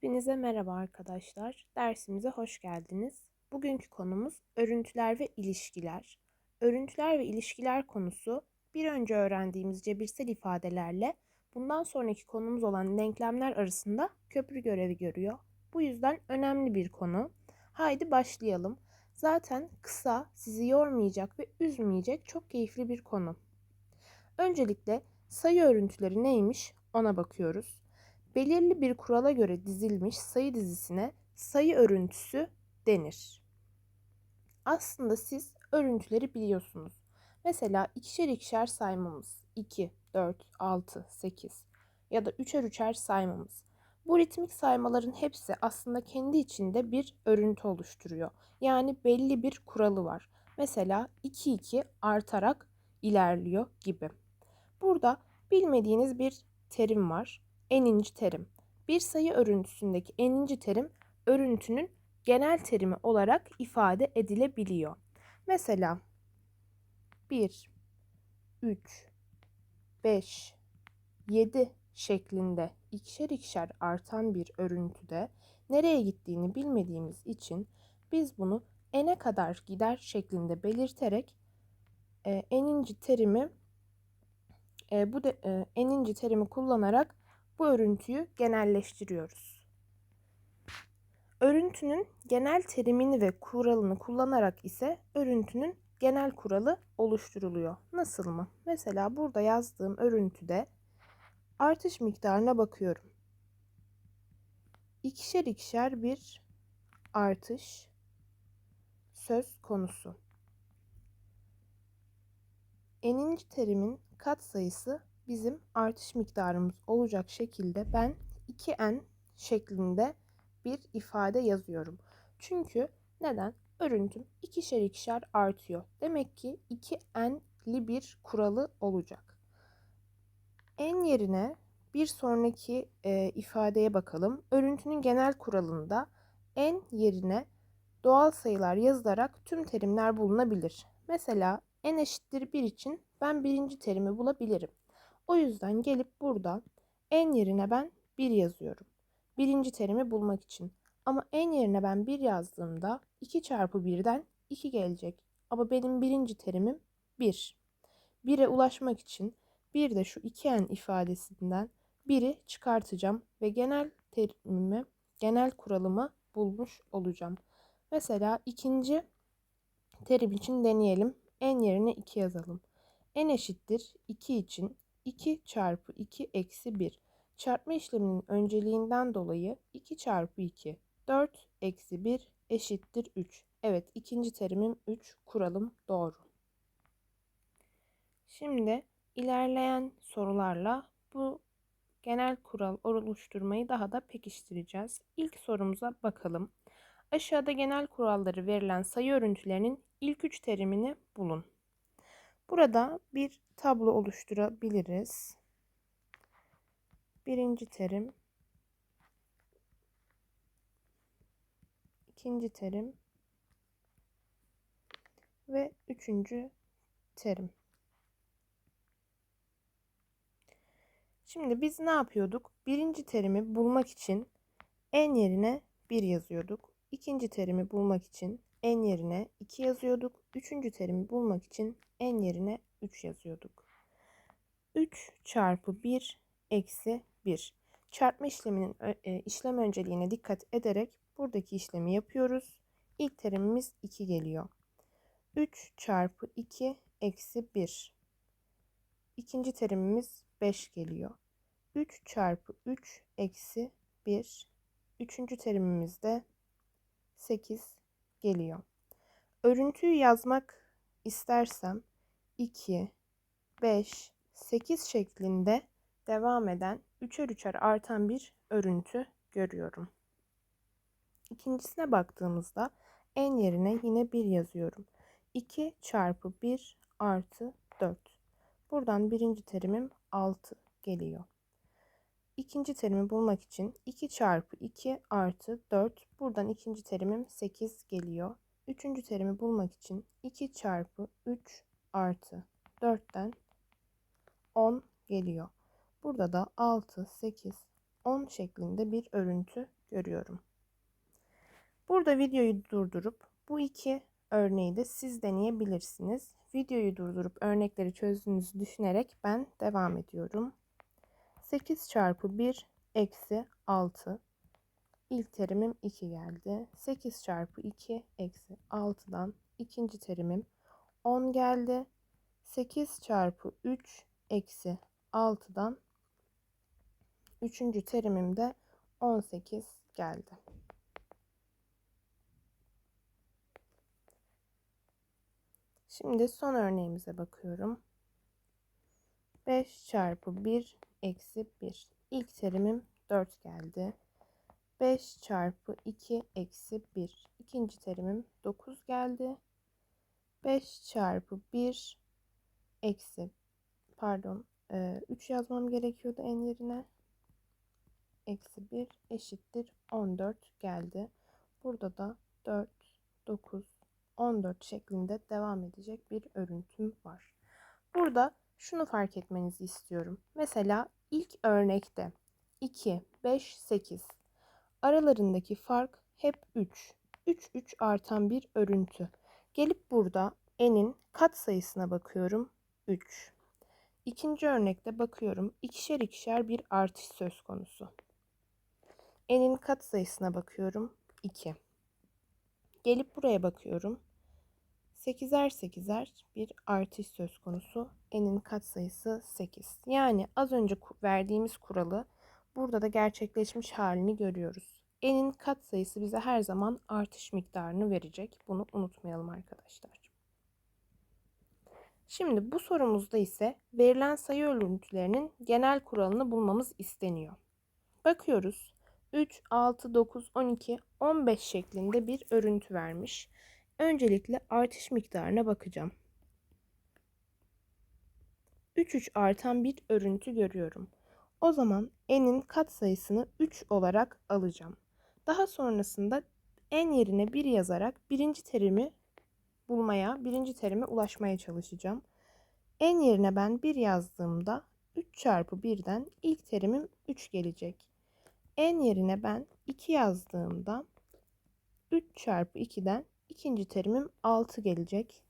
Hepinize merhaba arkadaşlar. Dersimize hoş geldiniz. Bugünkü konumuz örüntüler ve ilişkiler. Örüntüler ve ilişkiler konusu bir önce öğrendiğimiz cebirsel ifadelerle bundan sonraki konumuz olan denklemler arasında köprü görevi görüyor. Bu yüzden önemli bir konu. Haydi başlayalım. Zaten kısa, sizi yormayacak ve üzmeyecek çok keyifli bir konu. Öncelikle sayı örüntüleri neymiş ona bakıyoruz belirli bir kurala göre dizilmiş sayı dizisine sayı örüntüsü denir. Aslında siz örüntüleri biliyorsunuz. Mesela ikişer ikişer saymamız 2, 4, 6, 8 ya da üçer üçer saymamız. Bu ritmik saymaların hepsi aslında kendi içinde bir örüntü oluşturuyor. Yani belli bir kuralı var. Mesela 2 2 artarak ilerliyor gibi. Burada bilmediğiniz bir terim var eninci terim. Bir sayı örüntüsündeki eninci terim örüntünün genel terimi olarak ifade edilebiliyor. Mesela 1, 3, 5, 7 şeklinde ikişer ikişer artan bir örüntüde nereye gittiğini bilmediğimiz için biz bunu n'e kadar gider şeklinde belirterek e, eninci terimi e, bu de, e, eninci terimi kullanarak bu örüntüyü genelleştiriyoruz. Örüntünün genel terimini ve kuralını kullanarak ise örüntünün genel kuralı oluşturuluyor. Nasıl mı? Mesela burada yazdığım örüntüde artış miktarına bakıyorum. İkişer ikişer bir artış söz konusu. Eninci terimin kat sayısı bizim artış miktarımız olacak şekilde ben 2n şeklinde bir ifade yazıyorum. Çünkü neden? Örüntüm ikişer ikişer artıyor. Demek ki 2n'li bir kuralı olacak. n yerine bir sonraki e, ifadeye bakalım. Örüntünün genel kuralında n yerine doğal sayılar yazılarak tüm terimler bulunabilir. Mesela n eşittir 1 için ben birinci terimi bulabilirim. O yüzden gelip burada n yerine ben 1 yazıyorum. Birinci terimi bulmak için. Ama n yerine ben 1 yazdığımda 2 çarpı 1'den 2 gelecek. Ama benim birinci terimim 1. 1'e ulaşmak için bir de şu 2n ifadesinden 1'i çıkartacağım ve genel terimimi, genel kuralımı bulmuş olacağım. Mesela ikinci terim için deneyelim. n yerine 2 yazalım. n eşittir 2 için 2 çarpı 2 eksi 1. Çarpma işleminin önceliğinden dolayı 2 çarpı 2 4 eksi 1 eşittir 3. Evet ikinci terimim 3 kuralım doğru. Şimdi ilerleyen sorularla bu genel kural oluşturmayı daha da pekiştireceğiz. İlk sorumuza bakalım. Aşağıda genel kuralları verilen sayı örüntülerinin ilk üç terimini bulun. Burada bir tablo oluşturabiliriz. Birinci terim, ikinci terim ve üçüncü terim. Şimdi biz ne yapıyorduk? Birinci terimi bulmak için n yerine 1 yazıyorduk. İkinci terimi bulmak için n yerine 2 yazıyorduk. Üçüncü terimi bulmak için n yerine 3 yazıyorduk. 3 çarpı 1 eksi 1. Çarpma işleminin e, işlem önceliğine dikkat ederek buradaki işlemi yapıyoruz. İlk terimimiz 2 geliyor. 3 çarpı 2 eksi 1. İkinci terimimiz 5 geliyor. 3 çarpı 3 eksi 1. Üçüncü terimimiz de 8 geliyor. Örüntüyü yazmak istersem 2, 5, 8 şeklinde devam eden üçer üçer artan bir örüntü görüyorum. İkincisine baktığımızda n yerine yine 1 yazıyorum. 2 çarpı 1 artı 4. Buradan birinci terimim 6 geliyor. İkinci terimi bulmak için 2 çarpı 2 artı 4. Buradan ikinci terimim 8 geliyor. Üçüncü terimi bulmak için 2 çarpı 3 artı 4'ten 10 geliyor. Burada da 6, 8, 10 şeklinde bir örüntü görüyorum. Burada videoyu durdurup bu iki örneği de siz deneyebilirsiniz. Videoyu durdurup örnekleri çözdüğünüzü düşünerek ben devam ediyorum. 8 çarpı 1 eksi 6. İlk terimim 2 geldi. 8 çarpı 2 eksi 6'dan ikinci terimim 10 geldi. 8 çarpı 3 eksi 6'dan üçüncü terimim de 18 geldi. Şimdi son örneğimize bakıyorum. 5 çarpı 1 eksi 1. İlk terimim 4 geldi. 5 çarpı 2 eksi 1. İkinci terimim 9 geldi. 5 çarpı 1 eksi pardon 3 yazmam gerekiyordu en yerine. Eksi 1 eşittir 14 geldi. Burada da 4, 9, 14 şeklinde devam edecek bir örüntüm var. Burada şunu fark etmenizi istiyorum. Mesela ilk örnekte 2, 5, 8 aralarındaki fark hep 3. 3, 3 artan bir örüntü. Gelip burada n'in kat sayısına bakıyorum. 3. İkinci örnekte bakıyorum. ikişer ikişer bir artış söz konusu. n'in kat sayısına bakıyorum. 2. Gelip buraya bakıyorum. 8'er 8'er bir artış söz konusu. N'in katsayısı 8. Yani az önce verdiğimiz kuralı burada da gerçekleşmiş halini görüyoruz. N'in katsayısı bize her zaman artış miktarını verecek. Bunu unutmayalım arkadaşlar. Şimdi bu sorumuzda ise verilen sayı örüntülerinin genel kuralını bulmamız isteniyor. Bakıyoruz. 3, 6, 9, 12, 15 şeklinde bir örüntü vermiş. Öncelikle artış miktarına bakacağım. 3 3 artan bir örüntü görüyorum. O zaman n'in katsayısını 3 olarak alacağım. Daha sonrasında n yerine 1 yazarak birinci terimi bulmaya, birinci terime ulaşmaya çalışacağım. n yerine ben 1 yazdığımda 3 çarpı 1'den ilk terimim 3 gelecek. n yerine ben 2 yazdığımda 3 çarpı 2'den ikinci terimim 6 gelecek.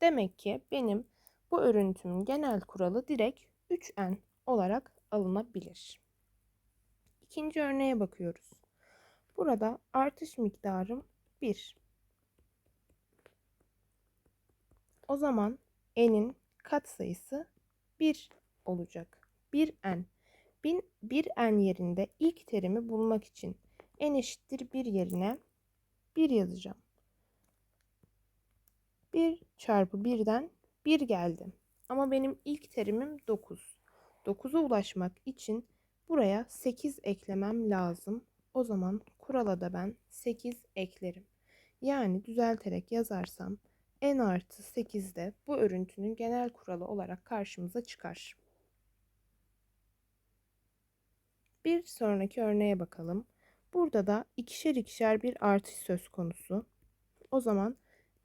Demek ki benim bu örüntümün genel kuralı direkt 3n olarak alınabilir. İkinci örneğe bakıyoruz. Burada artış miktarım 1. O zaman n'in katsayısı 1 olacak. 1n. 1n yerinde ilk terimi bulmak için n eşittir 1 yerine 1 yazacağım. 1 çarpı 1'den 1 geldi. Ama benim ilk terimim 9. 9'a ulaşmak için buraya 8 eklemem lazım. O zaman kurala da ben 8 eklerim. Yani düzelterek yazarsam n artı 8 de bu örüntünün genel kuralı olarak karşımıza çıkar. Bir sonraki örneğe bakalım. Burada da ikişer ikişer bir artış söz konusu. O zaman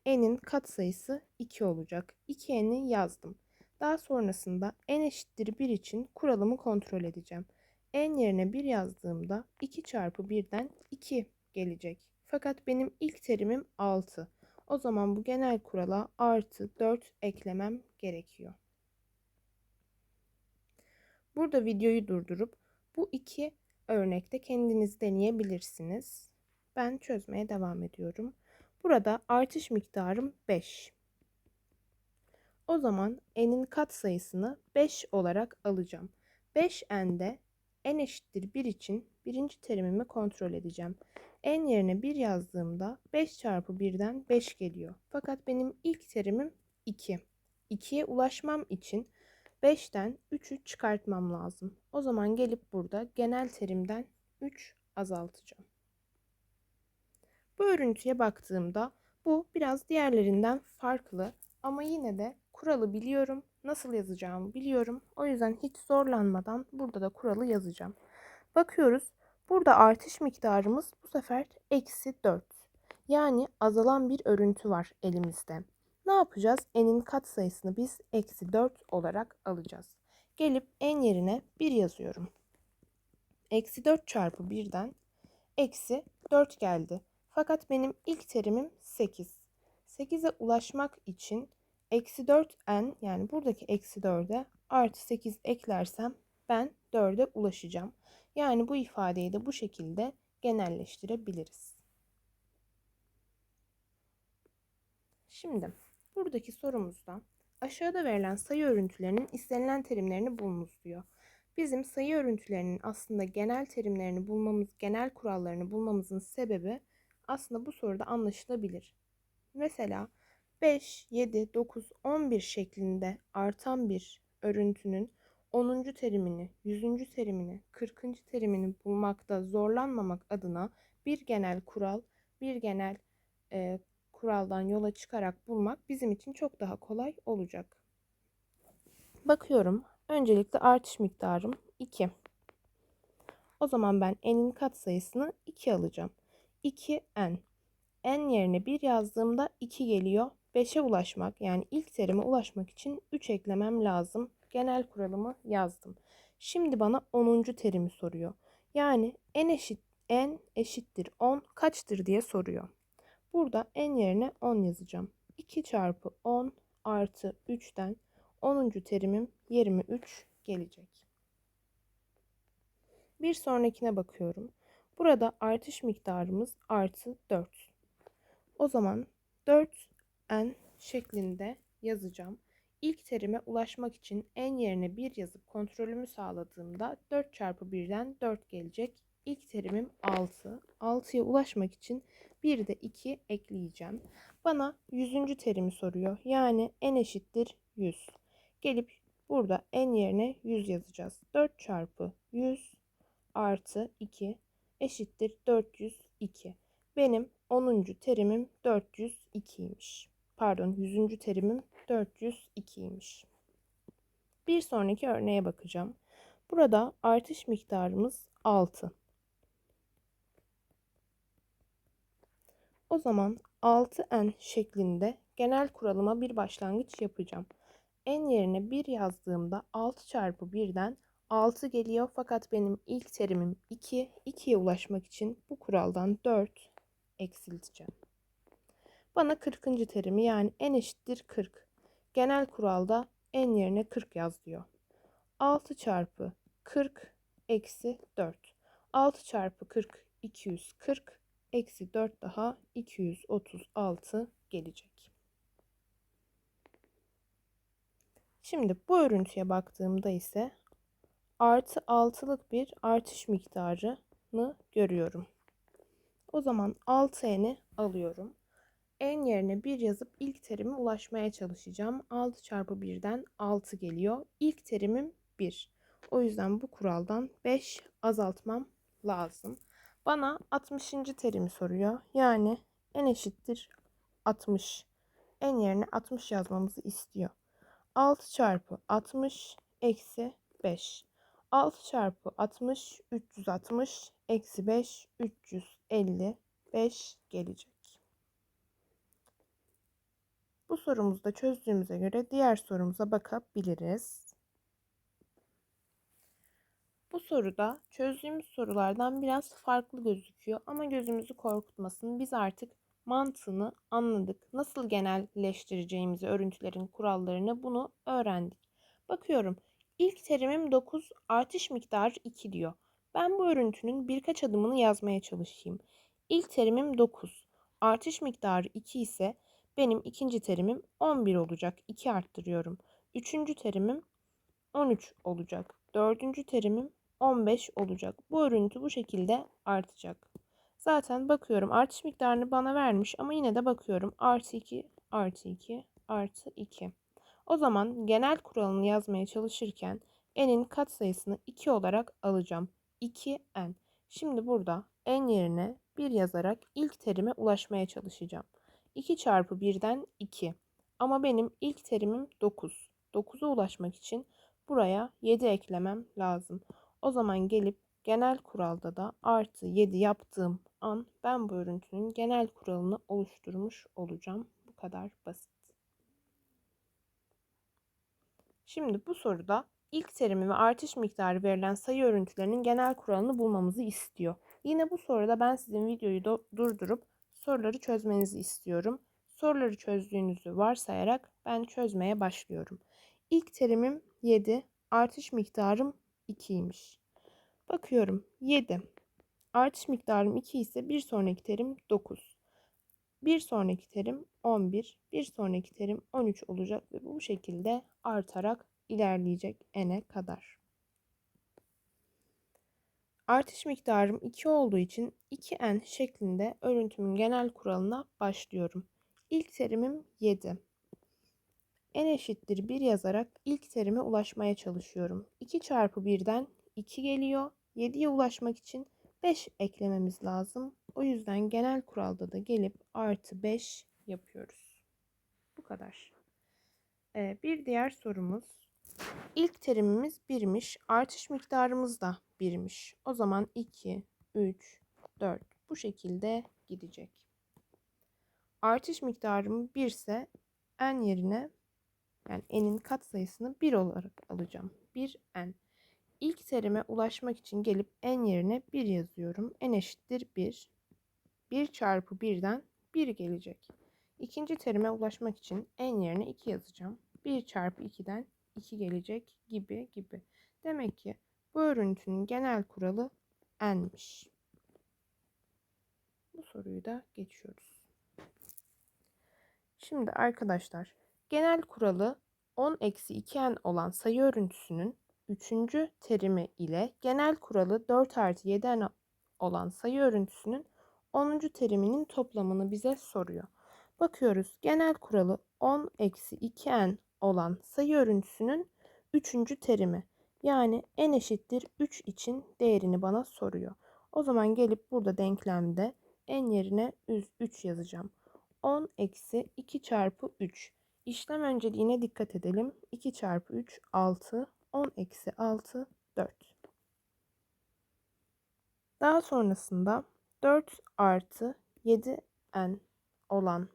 n'in katsayısı 2 olacak. 2n'i yazdım. Daha sonrasında n eşittir 1 için kuralımı kontrol edeceğim. n yerine 1 yazdığımda 2 çarpı 1'den 2 gelecek. Fakat benim ilk terimim 6. O zaman bu genel kurala artı 4 eklemem gerekiyor. Burada videoyu durdurup bu iki örnekte kendiniz deneyebilirsiniz. Ben çözmeye devam ediyorum. Burada artış miktarım 5. O zaman n'in katsayısını 5 olarak alacağım. 5n'de n eşittir 1 için birinci terimimi kontrol edeceğim. n yerine 1 yazdığımda 5 çarpı 1'den 5 geliyor. Fakat benim ilk terimim 2. 2'ye ulaşmam için 5'ten 3'ü çıkartmam lazım. O zaman gelip burada genel terimden 3 azaltacağım. Bu örüntüye baktığımda bu biraz diğerlerinden farklı ama yine de kuralı biliyorum. Nasıl yazacağımı biliyorum. O yüzden hiç zorlanmadan burada da kuralı yazacağım. Bakıyoruz. Burada artış miktarımız bu sefer eksi 4. Yani azalan bir örüntü var elimizde. Ne yapacağız? N'in katsayısını biz eksi 4 olarak alacağız. Gelip n yerine 1 yazıyorum. eksi 4 çarpı 1'den eksi 4 geldi. Fakat benim ilk terimim 8. 8'e ulaşmak için eksi 4n yani buradaki eksi 4'e artı 8 eklersem ben 4'e ulaşacağım. Yani bu ifadeyi de bu şekilde genelleştirebiliriz. Şimdi buradaki sorumuzda aşağıda verilen sayı örüntülerinin istenilen terimlerini bulunuz diyor. Bizim sayı örüntülerinin aslında genel terimlerini bulmamız, genel kurallarını bulmamızın sebebi aslında bu soruda anlaşılabilir. Mesela 5, 7, 9, 11 şeklinde artan bir örüntünün 10. terimini, 100. terimini, 40. terimini bulmakta zorlanmamak adına bir genel kural, bir genel e, kuraldan yola çıkarak bulmak bizim için çok daha kolay olacak. Bakıyorum. Öncelikle artış miktarım 2. O zaman ben n'in katsayısını 2 alacağım. 2n. n yerine 1 yazdığımda 2 geliyor. 5'e ulaşmak yani ilk terime ulaşmak için 3 eklemem lazım. Genel kuralımı yazdım. Şimdi bana 10. terimi soruyor. Yani n eşit n eşittir 10 kaçtır diye soruyor. Burada n yerine 10 yazacağım. 2 çarpı 10 artı 3'ten 10. terimim 23 gelecek. Bir sonrakine bakıyorum. Burada artış miktarımız artı 4. O zaman 4n şeklinde yazacağım. İlk terime ulaşmak için n yerine 1 yazıp kontrolümü sağladığımda 4 çarpı 1'den 4 gelecek. İlk terimim 6. 6'ya ulaşmak için bir de 2 ekleyeceğim. Bana 100. terimi soruyor. Yani n eşittir 100. Gelip burada n yerine 100 yazacağız. 4 çarpı 100 artı 2 eşittir 402. Benim 10. terimim 402'ymiş. Pardon 100. terimim 402'ymiş. Bir sonraki örneğe bakacağım. Burada artış miktarımız 6. O zaman 6n şeklinde genel kuralıma bir başlangıç yapacağım. n yerine 1 yazdığımda 6 çarpı 1'den 6 geliyor fakat benim ilk terimim 2. 2'ye ulaşmak için bu kuraldan 4 eksilteceğim. Bana 40. terimi yani n eşittir 40. Genel kuralda n yerine 40 yaz diyor. 6 çarpı 40 eksi 4. 6 çarpı 40 240 eksi 4 daha 236 gelecek. Şimdi bu örüntüye baktığımda ise artı 6'lık bir artış miktarını görüyorum. O zaman 6n'i alıyorum. n yerine 1 yazıp ilk terime ulaşmaya çalışacağım. 6 çarpı 1'den 6 geliyor. İlk terimim 1. O yüzden bu kuraldan 5 azaltmam lazım. Bana 60. terimi soruyor. Yani n eşittir 60. n yerine 60 yazmamızı istiyor. 6 çarpı 60 eksi 5. 6 çarpı 60 360 eksi 5 355 gelecek. Bu sorumuzu da çözdüğümüze göre diğer sorumuza bakabiliriz. Bu soruda çözdüğümüz sorulardan biraz farklı gözüküyor ama gözümüzü korkutmasın. Biz artık mantığını anladık. Nasıl genelleştireceğimizi, örüntülerin kurallarını bunu öğrendik. Bakıyorum. İlk terimim 9, artış miktarı 2 diyor. Ben bu örüntünün birkaç adımını yazmaya çalışayım. İlk terimim 9. Artış miktarı 2 ise benim ikinci terimim 11 olacak. 2 arttırıyorum. Üçüncü terimim 13 olacak. Dördüncü terimim 15 olacak. Bu örüntü bu şekilde artacak. Zaten bakıyorum artış miktarını bana vermiş ama yine de bakıyorum artı 2 artı 2 artı 2. O zaman genel kuralını yazmaya çalışırken n'in katsayısını 2 olarak alacağım. 2n. Şimdi burada n yerine 1 yazarak ilk terime ulaşmaya çalışacağım. 2 çarpı 1'den 2. Ama benim ilk terimim 9. 9'a ulaşmak için buraya 7 eklemem lazım. O zaman gelip genel kuralda da artı 7 yaptığım an ben bu örüntünün genel kuralını oluşturmuş olacağım. Bu kadar basit. Şimdi bu soruda ilk terimi ve artış miktarı verilen sayı örüntülerinin genel kuralını bulmamızı istiyor. Yine bu soruda ben sizin videoyu durdurup soruları çözmenizi istiyorum. Soruları çözdüğünüzü varsayarak ben çözmeye başlıyorum. İlk terimim 7, artış miktarım 2'ymiş. Bakıyorum 7. Artış miktarım 2 ise bir sonraki terim 9. Bir sonraki terim 11, bir sonraki terim 13 olacak ve bu şekilde artarak ilerleyecek n'e kadar. Artış miktarım 2 olduğu için 2n şeklinde örüntümün genel kuralına başlıyorum. İlk terimim 7. n eşittir 1 yazarak ilk terime ulaşmaya çalışıyorum. 2 çarpı 1'den 2 geliyor. 7'ye ulaşmak için 5 eklememiz lazım. O yüzden genel kuralda da gelip artı 5 yapıyoruz. Bu kadar. Ee, bir diğer sorumuz. İlk terimimiz 1'miş. Artış miktarımız da 1'miş. O zaman 2, 3, 4 bu şekilde gidecek. Artış miktarım 1 ise n yerine yani n'in katsayısını 1 olarak alacağım. 1n. İlk terime ulaşmak için gelip n yerine 1 yazıyorum. n eşittir 1. 1 çarpı 1'den 1 gelecek. İkinci terime ulaşmak için n yerine 2 yazacağım. 1 çarpı 2'den 2 gelecek gibi gibi. Demek ki bu örüntünün genel kuralı n'miş. Bu soruyu da geçiyoruz. Şimdi arkadaşlar genel kuralı 10 eksi 2n olan sayı örüntüsünün 3. terimi ile genel kuralı 4 artı 7n olan sayı örüntüsünün 10. teriminin toplamını bize soruyor. Bakıyoruz genel kuralı 10 eksi 2n olan sayı örüntüsünün 3. terimi. Yani n eşittir 3 için değerini bana soruyor. O zaman gelip burada denklemde n yerine 3 yazacağım. 10 eksi 2 çarpı 3. İşlem önceliğine dikkat edelim. 2 çarpı 3 6. 10 eksi 6 4. Daha sonrasında 4 artı 7n olan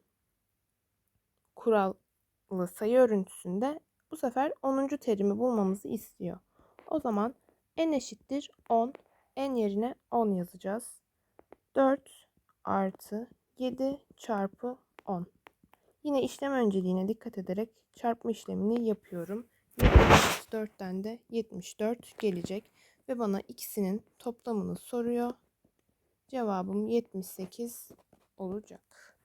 kurallı sayı örüntüsünde bu sefer 10. terimi bulmamızı istiyor. O zaman n eşittir 10. n yerine 10 yazacağız. 4 artı 7 çarpı 10. Yine işlem önceliğine dikkat ederek çarpma işlemini yapıyorum. 74'ten de 74 gelecek ve bana ikisinin toplamını soruyor. Cevabım 78 olacak.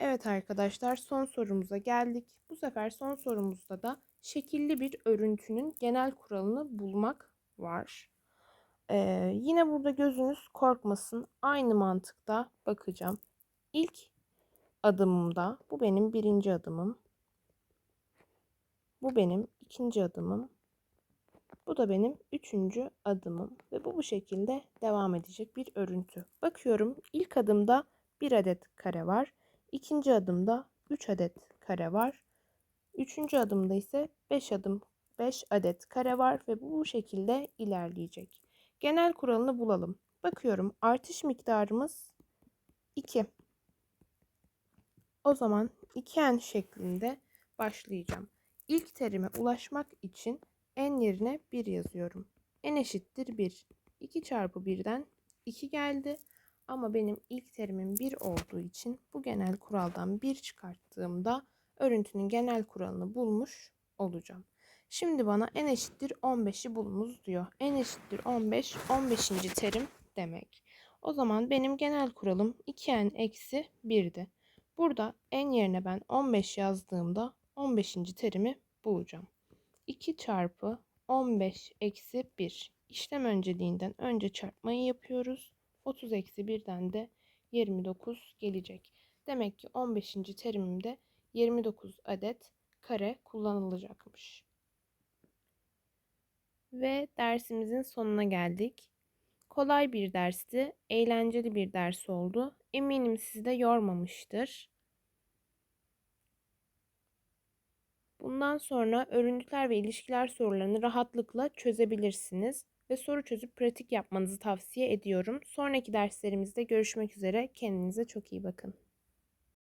Evet arkadaşlar son sorumuza geldik. Bu sefer son sorumuzda da şekilli bir örüntünün genel kuralını bulmak var. Ee, yine burada gözünüz korkmasın. Aynı mantıkta bakacağım. İlk adımımda bu benim birinci adımım. Bu benim ikinci adımım. Bu da benim üçüncü adımım ve bu bu şekilde devam edecek bir örüntü. Bakıyorum ilk adımda bir adet kare var. İkinci adımda 3 adet kare var. Üçüncü adımda ise 5 adım 5 adet kare var ve bu bu şekilde ilerleyecek. Genel kuralını bulalım. Bakıyorum artış miktarımız 2. O zaman 2n şeklinde başlayacağım. İlk terime ulaşmak için n yerine 1 yazıyorum. n eşittir 1. 2 çarpı 1'den 2 geldi. Ama benim ilk terimim 1 olduğu için bu genel kuraldan 1 çıkarttığımda örüntünün genel kuralını bulmuş olacağım. Şimdi bana n eşittir 15'i bulunuz diyor. n eşittir 15, 15. terim demek. O zaman benim genel kuralım 2n eksi 1'di. Burada n yerine ben 15 yazdığımda 15. terimi bulacağım. 2 çarpı 15 eksi 1. İşlem önceliğinden önce çarpmayı yapıyoruz. 30 eksi 1'den de 29 gelecek. Demek ki 15. terimimde 29 adet kare kullanılacakmış. Ve dersimizin sonuna geldik. Kolay bir dersti, eğlenceli bir ders oldu. Eminim sizi de yormamıştır. Bundan sonra örüntüler ve ilişkiler sorularını rahatlıkla çözebilirsiniz ve soru çözüp pratik yapmanızı tavsiye ediyorum. Sonraki derslerimizde görüşmek üzere. Kendinize çok iyi bakın.